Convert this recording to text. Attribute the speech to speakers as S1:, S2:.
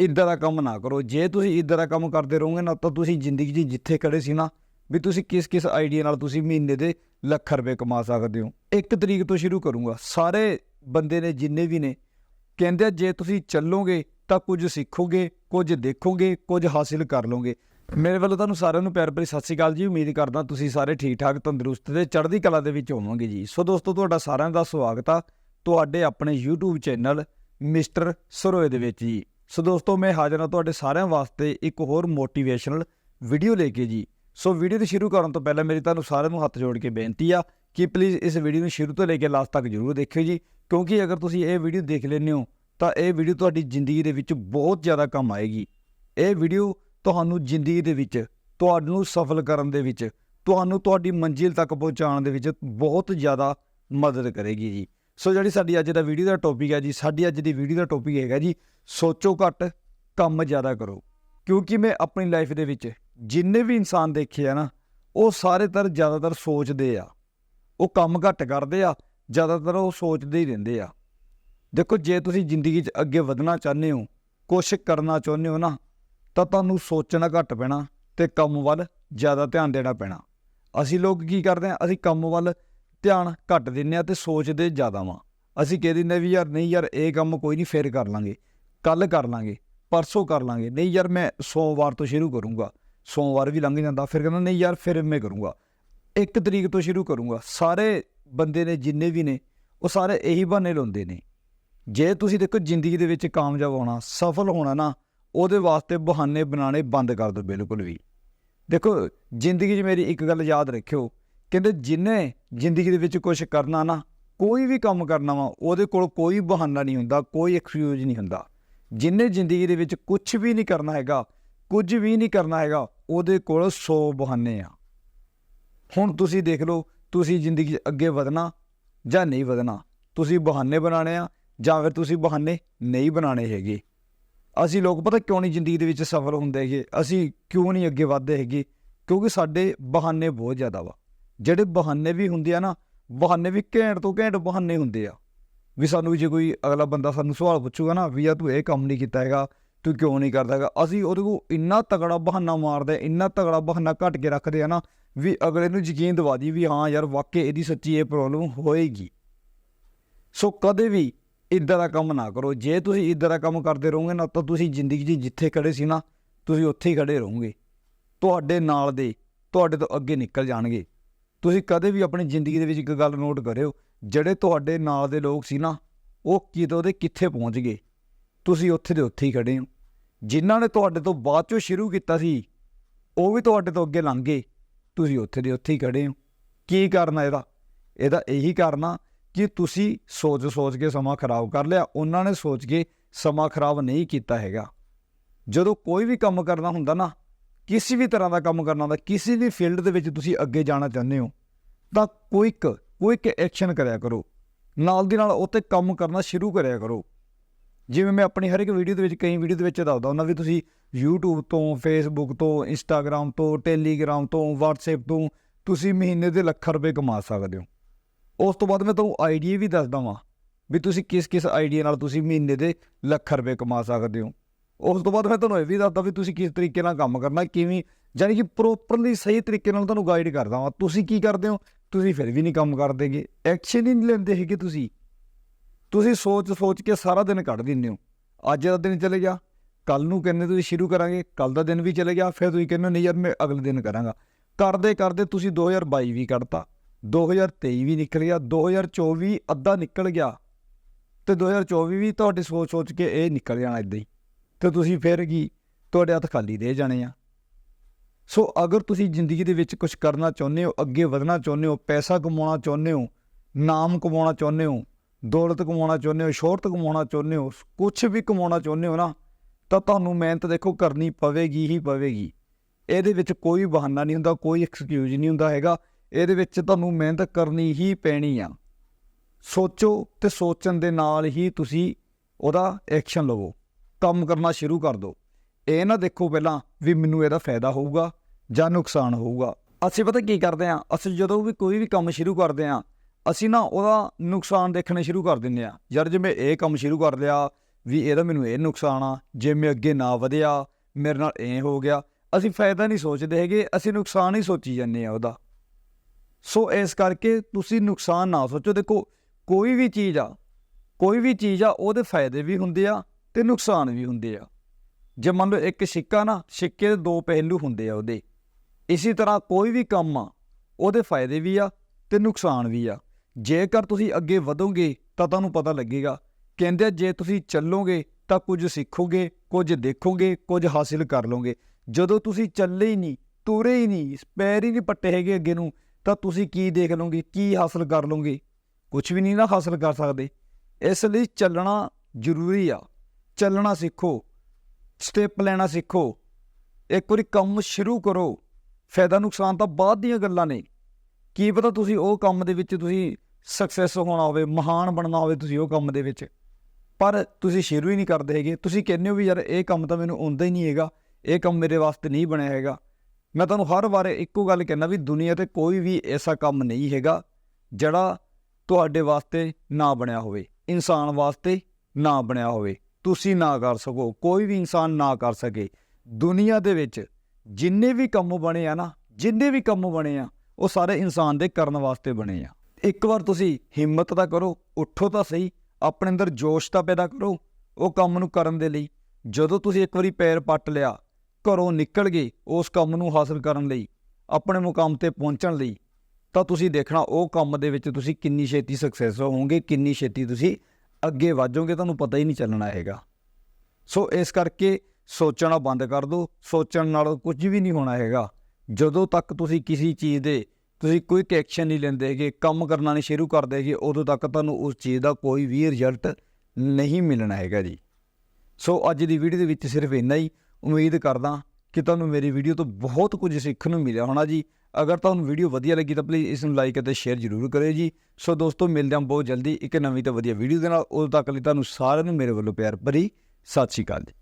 S1: ਇਦਾਂ ਦਾ ਕੰਮ ਨਾ ਕਰੋ। ਜੇ ਤੁਸੀਂ ਇਦਾਂ ਦਾ ਕੰਮ ਕਰਦੇ ਰਹੋਗੇ ਨਾ, ਤਾਂ ਤੁਸੀਂ ਜ਼ਿੰਦਗੀ 'ਚ ਜਿੱਥੇ ਖੜੇ ਸੀ ਨਾ, ਵੀ ਤੁਸੀਂ ਕਿਸ ਕਿਸ ਆਈਡੀਆ ਨਾਲ ਤੁਸੀਂ ਮਹੀਨੇ ਦੇ ਲੱਖ ਰੁਪਏ ਕਮਾ ਸਕਦੇ ਹੋ। ਇੱਕ ਤਰੀਕ ਤੋਂ ਸ਼ੁਰੂ ਕਰੂੰਗਾ। ਸਾਰੇ ਬੰਦੇ ਨੇ ਜਿੰਨੇ ਵੀ ਨੇ, ਕਹਿੰਦੇ ਜੇ ਤੁਸੀਂ ਚੱਲੋਗੇ ਤਾਂ ਕੁਝ ਸਿੱਖੋਗੇ, ਕੁਝ ਦੇਖੋਗੇ, ਕੁਝ ਹਾਸਿਲ ਕਰ ਲਓਗੇ ਮੇਰੇ ਵੱਲੋਂ ਤੁਹਾਨੂੰ ਸਾਰਿਆਂ ਨੂੰ ਪਿਆਰ ਭਰੀ ਸਤਿ ਸ਼੍ਰੀ ਅਕਾਲ ਜੀ। ਉਮੀਦ ਕਰਦਾ ਤੁਸੀਂ ਸਾਰੇ ਠੀਕ ਠਾਕ ਤੰਦਰੁਸਤ ਤੇ ਚੜ੍ਹਦੀ ਕਲਾ ਦੇ ਵਿੱਚ ਹੋਵੋਗੇ ਜੀ। ਸੋ ਦੋਸਤੋ, ਤੁਹਾਡਾ ਸਾਰਿਆਂ ਦਾ ਸਵਾਗਤ ਆ ਤੁਹਾਡੇ ਆਪਣੇ YouTube ਚੈਨਲ ਮਿਸਟਰ ਸਰੋਏ ਦੇ ਵਿੱਚ ਜੀ। ਸੋ ਦੋਸਤੋ, ਮੈਂ ਹਾਜ਼ਰ ਹਾਂ ਤੁਹਾਡੇ ਸਾਰਿਆਂ ਵਾਸਤੇ ਇੱਕ ਹੋਰ ਮੋਟੀਵੇਸ਼ਨਲ ਵੀਡੀਓ ਲੈ ਕੇ ਜੀ। ਸੋ ਵੀਡੀਓ ਦੀ ਸ਼ੁਰੂ ਕਰਨ ਤੋਂ ਪਹਿਲਾਂ ਮੇਰੀ ਤੁਹਾਨੂੰ ਸਾਰਿਆਂ ਨੂੰ ਹੱਥ ਜੋੜ ਕੇ ਬੇਨਤੀ ਆ ਕਿ ਪਲੀਜ਼ ਇਸ ਵੀਡੀਓ ਨੂੰ ਸ਼ੁਰੂ ਤੋਂ ਲੈ ਕੇ ਲਾਸਟ ਤੱਕ ਜ਼ਰੂਰ ਦੇਖਿਓ ਜੀ, ਕਿਉਂਕਿ ਅਗਰ ਤੁਸੀਂ ਇਹ ਵੀਡੀਓ ਦੇਖ ਲੈਂਦੇ ਹੋ, ਤਾਂ ਇਹ ਵੀਡੀਓ ਤੁਹਾਡੀ ਜ਼ਿੰਦਗੀ ਦੇ ਵਿੱਚ ਬਹੁਤ ਜ਼ਿਆਦਾ ਕੰਮ ਆਏਗੀ। ਇਹ ਵੀਡੀਓ ਤੁਹਾਨੂੰ ਜ਼ਿੰਦਗੀ ਦੇ ਵਿੱਚ, ਤੁਹਾਨੂੰ ਸਫਲ ਕਰਨ ਦੇ ਵਿੱਚ, ਤੁਹਾਨੂੰ ਤੁਹਾਡੀ ਮੰਜ਼ਿਲ ਤੱਕ ਪਹੁੰਚਾਉਣ ਦੇ ਵਿੱਚ ਬਹੁਤ ਜ਼ਿਆਦਾ ਮਦਦ ਕਰੇਗੀ ਜੀ। ਸੋ ਜਿਹੜੀ ਸਾਡੀ ਅੱਜ ਦਾ ਵੀਡੀਓ ਦਾ ਟੌਪਿਕ ਹੈ ਜੀ, ਸਾਡੀ ਅੱਜ ਦੀ ਵੀਡੀਓ ਦਾ ਟੌਪਿਕ ਹੈਗਾ ਜੀ, ਸੋਚੋ ਘੱਟ, ਕੰਮ ਜ਼ਿਆਦਾ ਕਰੋ। ਕਿਉਂਕਿ ਮੈਂ ਆਪਣੀ ਲਾਈਫ ਦੇ ਵਿੱਚ ਜਿੰਨੇ ਵੀ ਇਨਸਾਨ ਦੇਖੇ ਆ ਨਾ, ਉਹ ਸਾਰੇ ਤਰ ਜ਼ਿਆਦਾਤਰ ਸੋਚਦੇ ਆ। ਉਹ ਕੰਮ ਘੱਟ ਕਰਦੇ ਆ, ਜ਼ਿਆਦਾਤਰ ਉਹ ਸੋਚਦੇ ਹੀ ਰਹਿੰਦੇ ਆ। ਦੇਖੋ, ਜੇ ਤੁਸੀਂ ਜ਼ਿੰਦਗੀ 'ਚ ਅੱਗੇ ਵਧਣਾ ਚਾਹੁੰਦੇ ਹੋ, ਕੁਛ ਕਰਨਾ ਚਾਹੁੰਦੇ ਹੋ ਨਾ, ਤਾਂ ਤੁਹਾਨੂੰ ਸੋਚਣਾ ਘੱਟ ਪੈਣਾ ਤੇ ਕੰਮ ਵੱਲ ਜ਼ਿਆਦਾ ਧਿਆਨ ਦੇਣਾ ਪੈਣਾ। ਅਸੀਂ ਲੋਕ ਕੀ ਕਰਦੇ ਆ, ਅਸੀਂ ਕੰਮ ਵੱਲ ਧਿਆਨ ਘੱਟ ਦਿੰਨੇ ਆ ਤੇ ਸੋਚਦੇ ਜ਼ਿਆਦਾ ਵਾਂ। ਅਸੀਂ ਕਹਿ ਦਿੰਦੇ ਵੀ ਯਾਰ ਨਹੀਂ ਯਾਰ, ਇਹ ਕੰਮ ਕੋਈ ਨਹੀਂ, ਫੇਰ ਕਰ ਲਾਂਗੇ। ਕੱਲ ਕਰ ਲਾਂਗੇ, ਪਰਸੋਂ ਕਰ ਲਾਂਗੇ। ਨਹੀਂ ਯਾਰ, ਮੈਂ ਸੋਮਵਾਰ ਤੋਂ ਸ਼ੁਰੂ ਕਰੂੰਗਾ। ਸੋਮਵਾਰ ਵੀ ਲੰਘ ਜਾਂਦਾ, ਫਿਰ ਕਹਿੰਦਾ ਨਹੀਂ ਯਾਰ, ਫਿਰ ਮੈਂ ਕਰੂੰਗਾ। ਇੱਕ ਤਰੀਕ ਤੋਂ ਸ਼ੁਰੂ ਕਰੂੰਗਾ। ਸਾਰੇ ਬੰਦੇ ਨੇ, ਜਿੰਨੇ ਵੀ ਨੇ, ਉਹ ਸਾਰੇ ਇਹੀ ਬਹਾਨੇ ਲਾਉਂਦੇ ਨੇ। ਜੇ ਤੁਸੀਂ ਦੇਖੋ ਜ਼ਿੰਦਗੀ ਦੇ ਵਿੱਚ ਕਾਮਯਾਬ ਹੋਣਾ, ਸਫਲ ਹੋਣਾ ਨਾ, ਉਹਦੇ ਵਾਸਤੇ ਬਹਾਨੇ ਬਣਾਉਣੇ ਬੰਦ ਕਰ ਦਿਓ ਬਿਲਕੁਲ ਵੀ। ਦੇਖੋ, ਜ਼ਿੰਦਗੀ 'ਚ ਮੇਰੀ ਇੱਕ ਗੱਲ ਯਾਦ ਰੱਖਿਓ। ਕਹਿੰਦੇ ਜਿੰਨੇ ਜ਼ਿੰਦਗੀ ਦੇ ਵਿੱਚ ਕੁਝ ਕਰਨਾ ਨਾ, ਕੋਈ ਵੀ ਕੰਮ ਕਰਨਾ ਵਾ, ਉਹਦੇ ਕੋਲ ਕੋਈ ਬਹਾਨਾ ਨਹੀਂ ਹੁੰਦਾ, ਕੋਈ ਐਕਸਕਿਊਜ਼ ਨਹੀਂ ਹੁੰਦਾ। ਜਿੰਨੇ ਜ਼ਿੰਦਗੀ ਦੇ ਵਿੱਚ ਕੁਝ ਵੀ ਨਹੀਂ ਕਰਨਾ ਹੈਗਾ, ਕੁਝ ਵੀ ਨਹੀਂ ਕਰਨਾ ਹੈਗਾ, ਉਹਦੇ ਕੋਲ 100 ਬਹਾਨੇ ਆ। ਹੁਣ ਤੁਸੀਂ ਦੇਖ ਲਓ, ਤੁਸੀਂ ਜ਼ਿੰਦਗੀ 'ਚ ਅੱਗੇ ਵਧਣਾ ਜਾਂ ਨਹੀਂ ਵਧਣਾ। ਤੁਸੀਂ ਬਹਾਨੇ ਬਣਾਉਣੇ ਆ ਜਾਂ ਫਿਰ ਤੁਸੀਂ ਬਹਾਨੇ ਨਹੀਂ ਬਣਾਉਣੇ ਹੈਗੇ। ਅਸੀਂ ਲੋਕ ਪਤਾ ਕਿਉਂ ਨਹੀਂ ਜ਼ਿੰਦਗੀ ਦੇ ਵਿੱਚ ਸਫਲ ਹੁੰਦੇ ਹੈਗੇ? ਅਸੀਂ ਕਿਉਂ ਨਹੀਂ ਅੱਗੇ ਵਧਦੇ ਹੈਗੇ? ਕਿਉਂਕਿ ਸਾਡੇ ਬਹਾਨੇ ਬਹੁਤ ਜ਼ਿਆਦਾ ਵਾ। ਜਿਹੜੇ ਬਹਾਨੇ ਵੀ ਹੁੰਦੇ ਆ ਨਾ, ਬਹਾਨੇ ਵੀ ਘੈਂਟ ਤੋਂ ਘੈਂਟ ਬਹਾਨੇ ਹੁੰਦੇ ਆ। ਵੀ ਸਾਨੂੰ ਵੀ ਜੇ ਕੋਈ ਅਗਲਾ ਬੰਦਾ ਸਾਨੂੰ ਸਵਾਲ ਪੁੱਛੂਗਾ ਨਾ ਵੀ ਆ ਤੂੰ ਇਹ ਕੰਮ ਨਹੀਂ ਕੀਤਾ ਹੈਗਾ, ਤੂੰ ਕਿਉਂ ਨਹੀਂ ਕਰਦਾ ਹੈਗਾ, ਅਸੀਂ ਉਹਦੇ ਕੋਲ ਇੰਨਾ ਤਗੜਾ ਬਹਾਨਾ ਮਾਰਦੇ ਇੰਨਾ ਤਗੜਾ ਬਹਾਨਾ ਘੱਟ ਕੇ ਰੱਖਦੇ ਆ ਨਾ, ਵੀ ਅਗਲੇ ਨੂੰ ਯਕੀਨ ਦਿਵਾ ਦੀ ਵੀ ਹਾਂ ਯਾਰ ਵਾਕਈ ਇਹਦੀ ਸੱਚੀ ਇਹ ਪ੍ਰੋਬਲਮ ਹੋਏਗੀ। ਸੋ ਕਦੇ ਵੀ ਇਦਾਂ ਦਾ ਕੰਮ ਨਾ ਕਰੋ, ਜੇ ਤੁਸੀਂ ਇਦਾਂ ਦਾ ਕੰਮ ਕਰਦੇ ਰਹੋਗੇ ਨਾ ਤਾਂ ਤੁਸੀਂ ਜ਼ਿੰਦਗੀ 'ਚ ਜਿੱਥੇ ਖੜੇ ਸੀ ਨਾ, ਤੁਸੀਂ ਉੱਥੇ ਹੀ ਖੜੇ ਰਹੋਗੇ। ਤੁਹਾਡੇ ਨਾਲ ਦੇ, ਤੁਹਾਡੇ ਤੋਂ ਅੱਗੇ ਨਿਕਲ ਜਾਣਗੇ। ਤੁਸੀਂ ਕਦੇ ਵੀ ਆਪਣੀ ਜ਼ਿੰਦਗੀ ਦੇ ਵਿੱਚ ਇੱਕ ਗੱਲ ਨੋਟ ਕਰਿਓ, ਜਿਹੜੇ ਤੁਹਾਡੇ ਨਾਲ ਦੇ ਲੋਕ ਸੀ ਨਾ, ਉਹ ਕਿਦੋਂ ਦੇ ਕਿੱਥੇ ਪਹੁੰਚ ਗਏ? ਤੁਸੀਂ ਉੱਥੇ ਦੇ ਉੱਥੇ ਹੀ ਖੜੇ ਹੋ। ਜਿਨ੍ਹਾਂ ਨੇ ਤੁਹਾਡੇ ਤੋਂ ਬਾਅਦ ਚੋਂ ਸ਼ੁਰੂ ਕੀਤਾ ਸੀ, ਉਹ ਵੀ ਤੁਹਾਡੇ ਤੋਂ ਅੱਗੇ ਲੰਘ ਗਏ। ਤੁਸੀਂ ਉੱਥੇ ਦੇ ਉੱਥੇ ਹੀ ਖੜੇ ਹੋ। ਕੀ ਕਰਨਾ ਇਹਦਾ? ਇਹਦਾ ਇਹੀ ਕਰਨਾ ਕਿ ਤੁਸੀਂ ਸੋਚ ਸੋਚ ਕੇ ਸਮਾਂ ਖਰਾਬ ਕਰ ਲਿਆ। ਉਹਨਾਂ ਨੇ ਸੋਚ ਕੇ ਸਮਾਂ ਖਰਾਬ ਨਹੀਂ ਕੀਤਾ ਹੈਗਾ। ਜਦੋਂ ਕੋਈ ਵੀ ਕੰਮ ਕਰਨਾ ਹੁੰਦਾ ਨਾ ਕਿਸੇ ਵੀ ਤਰ੍ਹਾਂ ਦਾ ਕੰਮ ਕਰਨਾ ਦਾ ਕਿਸੇ ਵੀ ਫੀਲਡ ਦੇ ਵਿੱਚ ਤੁਸੀਂ ਅੱਗੇ ਜਾਣਾ ਚਾਹੁੰਦੇ ਹੋ, ਤਾਂ ਕੁਇਕ ਕੁਇਕ ਐਕਸ਼ਨ ਕਰਿਆ ਕਰੋ। ਨਾਲ ਦੀ ਨਾਲ ਉਹ 'ਤੇ ਕੰਮ ਕਰਨਾ ਸ਼ੁਰੂ ਕਰਿਆ ਕਰੋ। ਜਿਵੇਂ ਮੈਂ ਆਪਣੀ ਹਰ ਇੱਕ ਵੀਡੀਓ ਦੇ ਵਿੱਚ, ਕਈ ਵੀਡੀਓ ਦੇ ਵਿੱਚ ਦੱਸਦਾ ਹੁੰਦਾ ਵੀ ਤੁਸੀਂ YouTube ਤੋਂ, Facebook ਤੋਂ, Instagram ਤੋਂ, Telegram ਤੋਂ, WhatsApp ਤੋਂ ਤੁਸੀਂ ਮਹੀਨੇ ਦੇ ਲੱਖ ਰੁਪਏ ਕਮਾ ਸਕਦੇ ਹੋ। ਉਸ ਤੋਂ ਬਾਅਦ ਮੈਂ ਤੁਹਾਨੂੰ ਆਈਡੀਆ ਵੀ ਦੱਸਦਾ ਵਾਂ ਵੀ ਤੁਸੀਂ ਕਿਸ ਕਿਸ ਆਈਡੀਆ ਨਾਲ ਤੁਸੀਂ ਮਹੀਨੇ ਦੇ ਲੱਖ ਰੁਪਏ ਕਮਾ ਸਕਦੇ ਹੋ। ਉਸ ਤੋਂ ਬਾਅਦ ਮੈਂ ਤੁਹਾਨੂੰ ਇਹ ਵੀ ਦੱਸਦਾ ਵੀ ਤੁਸੀਂ ਕਿਸ ਤਰੀਕੇ ਨਾਲ ਕੰਮ ਕਰਨਾ ਕਿਵੇਂ ਯਾਨੀ ਕਿ ਪ੍ਰੋਪਰਲੀ ਸਹੀ ਤਰੀਕੇ ਨਾਲ ਤੁਹਾਨੂੰ ਗਾਈਡ ਕਰਦਾ ਵਾਂ। ਤੁਸੀਂ ਕੀ ਕਰਦੇ ਹੋ? ਤੁਸੀਂ ਫਿਰ ਵੀ ਨਹੀਂ ਕੰਮ ਕਰਦੇਗੇ ਐਕਸ਼ਨ ਹੀ ਨਹੀਂ ਲੈਂਦੇ ਹੈਗੇ ਤੁਸੀਂ। ਤੁਸੀਂ ਸੋਚ ਸੋਚ ਕੇ ਸਾਰਾ ਦਿਨ ਕੱਢ ਦਿੰਦੇ ਹੋ। ਅੱਜ ਦਾ ਦਿਨ ਚਲੇ ਗਿਆ ਕੱਲ ਨੂੰ ਕਹਿੰਦੇ ਤੁਸੀਂ ਸ਼ੁਰੂ ਕਰਾਂਗੇ ਕੱਲ ਦਾ ਦਿਨ ਵੀ ਚਲੇ ਗਿਆ ਫਿਰ ਤੁਸੀਂ ਕਹਿੰਦੇ ਹੋ, ਨਹੀਂ ਯਾਰ ਮੈਂ ਅਗਲੇ ਦਿਨ ਕਰਾਂਗਾ। ਕਰਦੇ ਕਰਦੇ ਤੁਸੀਂ 2022 ਵੀ ਕੱਢਤਾ 2023 ਵੀ ਨਿਕਲ ਗਿਆ 2024 ਅੱਧਾ ਨਿਕਲ ਗਿਆ। ਤੇ 2024 ਵੀ ਤੁਹਾਡੀ ਸੋਚ ਸੋਚ ਕੇ ਇਹ ਨਿਕਲ ਜਾਣਾ ਇਦਾਂ ਹੀ। ਤੇ ਤੁਸੀਂ ਫਿਰ ਕੀ ਤੁਹਾਡੇ ਹੱਥ ਖਾਲੀ ਰਹਿ ਜਾਣੇ ਆ। ਸੋ ਅਗਰ ਤੁਸੀਂ ਜ਼ਿੰਦਗੀ ਦੇ ਵਿੱਚ ਕੁਝ ਕਰਨਾ ਚਾਹੁੰਦੇ ਹੋ, ਅੱਗੇ ਵਧਣਾ ਚਾਹੁੰਦੇ ਹੋ, ਪੈਸਾ ਕਮਾਉਣਾ ਚਾਹੁੰਦੇ ਹੋ, ਨਾਮ ਕਮਾਉਣਾ ਚਾਹੁੰਦੇ ਹੋ, ਦੌਲਤ ਕਮਾਉਣਾ ਚਾਹੁੰਦੇ ਹੋ, ਸ਼ੋਹਰਤ ਕਮਾਉਣਾ ਚਾਹੁੰਦੇ ਹੋ ਕੁਝ ਵੀ ਕਮਾਉਣਾ ਚਾਹੁੰਦੇ ਹੋ ਨਾ, ਤਾਂ ਤੁਹਾਨੂੰ ਮਿਹਨਤ ਦੇਖੋ ਕਰਨੀ ਪਵੇਗੀ ਹੀ ਪਵੇਗੀ। ਇਹਦੇ ਵਿੱਚ ਕੋਈ ਬਹਾਨਾ ਨਹੀਂ ਹੁੰਦਾ, ਕੋਈ ਐਕਸਕਿਊਜ਼ ਨਹੀਂ ਹੁੰਦਾ ਹੈਗਾ। ਇਹਦੇ ਵਿੱਚ ਤੁਹਾਨੂੰ ਮਿਹਨਤ ਕਰਨੀ ਹੀ ਪੈਣੀ ਆ। ਸੋਚੋ ਤੇ ਸੋਚਣ ਦੇ ਨਾਲ ਹੀ ਤੁਸੀਂ ਉਹਦਾ ਐਕਸ਼ਨ ਲਵੋ। ਕੰਮ ਕਰਨਾ ਸ਼ੁਰੂ ਕਰ ਦਿਓ ਇਹ ਨਾ ਦੇਖੋ ਪਹਿਲਾਂ ਵੀ ਮੈਨੂੰ ਇਹਦਾ ਫਾਇਦਾ ਹੋਊਗਾ ਜਾਂ ਨੁਕਸਾਨ ਹੋਊਗਾ। ਅਸੀਂ ਪਤਾ ਕੀ ਕਰਦੇ ਆ ਅਸੀਂ ਜਦੋਂ ਵੀ ਕੋਈ ਵੀ ਕੰਮ ਸ਼ੁਰੂ ਕਰਦੇ ਆ ਅਸੀਂ ਨਾ ਉਹਦਾ ਨੁਕਸਾਨ ਦੇਖਣੇ ਸ਼ੁਰੂ ਕਰ ਦਿੰਦੇ ਆ ਯਾਰ ਜੇ ਮੈਂ ਇਹ ਕੰਮ ਸ਼ੁਰੂ ਕਰ ਲਿਆ ਵੀ ਇਹਦਾ ਮੈਨੂੰ ਇਹ ਨੁਕਸਾਨ ਆ, ਜੇ ਮੈਂ ਅੱਗੇ ਨਾ ਵਧਿਆ, ਮੇਰੇ ਨਾਲ ਐ ਹੋ ਗਿਆ, ਅਸੀਂ ਫਾਇਦਾ ਨਹੀਂ ਸੋਚਦੇ ਹੈਗੇ, ਅਸੀਂ ਨੁਕਸਾਨ ਹੀ ਸੋਚੀ ਜਾਂਦੇ ਆ ਉਹਦਾ। ਸੋ ਇਸ ਕਰਕੇ ਤੁਸੀਂ ਨੁਕਸਾਨ ਨਾ ਸੋਚੋ। ਦੇਖੋ, ਕੋਈ ਵੀ ਚੀਜ਼ ਆ, ਕੋਈ ਵੀ ਚੀਜ਼ ਆ, ਉਹਦੇ ਫਾਇਦੇ ਵੀ ਹੁੰਦੇ ਆ ਤੇ ਨੁਕਸਾਨ ਵੀ ਹੁੰਦੇ ਆ। ਜੇ ਮੰਨ ਲਓ ਇੱਕ ਸਿੱਕਾ ਨਾ, ਸਿੱਕੇ ਦੇ ਦੋ ਪਹਿਲੂ ਹੁੰਦੇ ਆ ਉਹਦੇ। ਇਸੇ ਤਰ੍ਹਾਂ ਕੋਈ ਵੀ ਕੰਮ ਆ, ਉਹਦੇ ਫਾਇਦੇ ਵੀ ਆ ਤੇ ਨੁਕਸਾਨ ਵੀ ਆ। ਜੇਕਰ ਤੁਸੀਂ ਅੱਗੇ ਵਧੋਗੇ ਤਾਂ ਤੁਹਾਨੂੰ ਪਤਾ ਲੱਗੇਗਾ, ਕਹਿੰਦੇ ਆ ਜੇ ਤੁਸੀਂ ਚੱਲੋਗੇ ਤਾਂ ਕੁਝ ਸਿੱਖੋਗੇ, ਕੁਝ ਦੇਖੋਗੇ, ਕੁਝ ਹਾਸਿਲ ਕਰ ਲਓਗੇ। ਜਦੋਂ ਤੁਸੀਂ ਚੱਲੇ ਹੀ ਨਹੀਂ, ਤੁਰੇ ਹੀ ਨਹੀਂ, ਪੈਰ ਹੀ ਨਹੀਂ ਪੱਟੇ ਹੈਗੇ ਅੱਗੇ ਨੂੰ, ਤਾਂ ਤੁਸੀਂ ਕੀ ਦੇਖ ਲਓਗੇ, ਕੀ ਹਾਸਲ ਕਰ ਲਓਗੇ? ਕੁਝ ਵੀ ਨਹੀਂ ਨਾ ਹਾਸਲ ਕਰ ਸਕਦੇ। ਇਸ ਲਈ ਚੱਲਣਾ ਜ਼ਰੂਰੀ ਆ। ਚੱਲਣਾ ਸਿੱਖੋ ਸਟੈਪ ਲੈਣਾ ਸਿੱਖੋ, ਇੱਕ ਵਾਰੀ ਕੰਮ ਸ਼ੁਰੂ ਕਰੋ। ਫਾਇਦਾ ਨੁਕਸਾਨ ਤਾਂ ਬਾਅਦ ਦੀਆਂ ਗੱਲਾਂ ਨੇ। ਕੀ ਪਤਾ ਤੁਸੀਂ ਉਹ ਕੰਮ ਦੇ ਵਿੱਚ ਤੁਸੀਂ ਸਕਸੈਸ ਹੋਣਾ ਹੋਵੇ, ਮਹਾਨ ਬਣਨਾ ਹੋਵੇ ਤੁਸੀਂ ਉਹ ਕੰਮ ਦੇ ਵਿੱਚ। ਪਰ ਤੁਸੀਂ ਸ਼ੁਰੂ ਹੀ ਨਹੀਂ ਕਰਦੇ ਹੈਗੇ। ਤੁਸੀਂ ਕਹਿੰਦੇ ਹੋ ਵੀ ਯਾਰ ਇਹ ਕੰਮ ਤਾਂ ਮੈਨੂੰ ਆਉਂਦਾ ਹੀ ਨਹੀਂ ਹੈਗਾ। ਇਹ ਕੰਮ ਮੇਰੇ ਵਾਸਤੇ ਨਹੀਂ ਬਣਿਆ ਹੈਗਾ। ਮੈਂ ਤੁਹਾਨੂੰ ਹਰ ਵਾਰ ਇੱਕੋ ਗੱਲ ਕਹਿੰਦਾ ਵੀ ਦੁਨੀਆ ਤੇ ਕੋਈ ਵੀ ਐਸਾ ਕੰਮ ਨਹੀਂ ਹੈਗਾ ਜਿਹੜਾ ਤੁਹਾਡੇ ਵਾਸਤੇ ਨਾ ਬਣਿਆ ਹੋਵੇ। ਇਨਸਾਨ ਵਾਸਤੇ ਨਾ ਬਣਿਆ ਹੋਵੇ। ਤੁਸੀਂ ਨਾ ਕਰ ਸਕੋ, ਕੋਈ ਵੀ ਇਨਸਾਨ ਨਾ ਕਰ ਸਕੇ। ਦੁਨੀਆ ਦੇ ਵਿੱਚ ਜਿੰਨੇ ਵੀ ਕੰਮ ਬਣੇ ਆ ਨਾ, ਜਿੰਨੇ ਵੀ ਕੰਮ ਬਣੇ ਆ, ਉਹ ਸਾਰੇ ਇਨਸਾਨ ਦੇ ਕਰਨ ਵਾਸਤੇ ਬਣੇ ਆ। ਇੱਕ ਵਾਰ ਤੁਸੀਂ ਹਿੰਮਤ ਤਾਂ ਕਰੋ, ਉੱਠੋ ਤਾਂ ਸਹੀ, ਆਪਣੇ ਅੰਦਰ ਜੋਸ਼ ਤਾਂ ਪੈਦਾ ਕਰੋ, ਉਹ ਕੰਮ ਨੂੰ ਕਰਨ ਦੇ ਲਈ। ਜਦੋਂ ਤੁਸੀਂ ਇੱਕ ਵਾਰੀ ਪੈਰ ਪੱਟ ਲਿਆ, ਘਰੋਂ ਨਿਕਲ ਗਏ ਉਸ ਕੰਮ ਨੂੰ ਹਾਸਲ ਕਰਨ ਲਈ, ਆਪਣੇ ਮੁਕਾਮ ਤੇ ਪਹੁੰਚਣ ਲਈ, ਤਾਂ ਤੁਸੀਂ ਦੇਖਣਾ ਉਹ ਕੰਮ ਦੇ ਵਿੱਚ ਤੁਸੀਂ ਕਿੰਨੀ ਛੇਤੀ ਸਕਸੈਸ ਹੋਵੋਗੇ, ਕਿੰਨੀ ਛੇਤੀ ਤੁਸੀਂ ਅੱਗੇ ਵਧੋਗੇ ਤੁਹਾਨੂੰ ਪਤਾ ਹੀ ਨਹੀਂ ਚੱਲਣਾ ਹੈਗਾ। ਸੋ ਇਸ ਕਰਕੇ ਸੋਚਣਾ ਬੰਦ ਕਰ ਦਿਓ। ਸੋਚਣ ਨਾਲ ਕੁਝ ਵੀ ਨਹੀਂ ਹੋਣਾ ਹੈਗਾ। ਜਦੋਂ ਤੱਕ ਤੁਸੀਂ ਕਿਸੇ ਚੀਜ਼ ਦੇ, ਤੁਸੀਂ ਕੋਈ ਐਕਸ਼ਨ ਨਹੀਂ ਲੈਂਦੇ ਹੈਗੇ, ਕੰਮ ਕਰਨਾ ਨਹੀਂ ਸ਼ੁਰੂ ਕਰਦੇ ਹੈਗੇ, ਉਦੋਂ ਤੱਕ ਤੁਹਾਨੂੰ ਉਸ ਚੀਜ਼ ਦਾ ਕੋਈ ਵੀ ਰਿਜ਼ਲਟ ਨਹੀਂ ਮਿਲਣਾ ਹੈਗਾ ਜੀ। ਸੋ ਅੱਜ ਦੀ ਵੀਡੀਓ ਦੇ ਵਿੱਚ ਸਿਰਫ ਇੰਨਾ ਹੀ। ਉਮੀਦ ਕਰਦਾ ਕਿ ਤੁਹਾਨੂੰ ਮੇਰੀ ਵੀਡੀਓ ਤੋਂ ਬਹੁਤ ਕੁਝ ਸਿੱਖਣ ਨੂੰ ਮਿਲਿਆ ਹੋਣਾ ਜੀ। ਅਗਰ ਤੁਹਾਨੂੰ ਵੀਡੀਓ ਵਧੀਆ ਲੱਗੀ ਤਾਂ ਪਲੀਜ਼ ਇਸ ਨੂੰ ਲਾਈਕ ਅਤੇ ਸ਼ੇਅਰ ਜ਼ਰੂਰ ਕਰਿਓ ਜੀ। ਸੋ ਦੋਸਤੋ, ਮਿਲਦੇ ਹਾਂ ਬਹੁਤ ਜਲਦੀ ਇੱਕ ਨਵੀਂ ਤੇ ਵਧੀਆ ਵੀਡੀਓ ਦੇ ਨਾਲ। ਉਦੋਂ ਤੱਕ ਲਈ ਤੁਹਾਨੂੰ ਸਾਰਿਆਂ ਨੂੰ ਮੇਰੇ ਵੱਲੋਂ ਪਿਆਰ ਭਰੀ ਸਤਿ ਸ਼੍ਰੀ ਅਕਾਲ ਜੀ।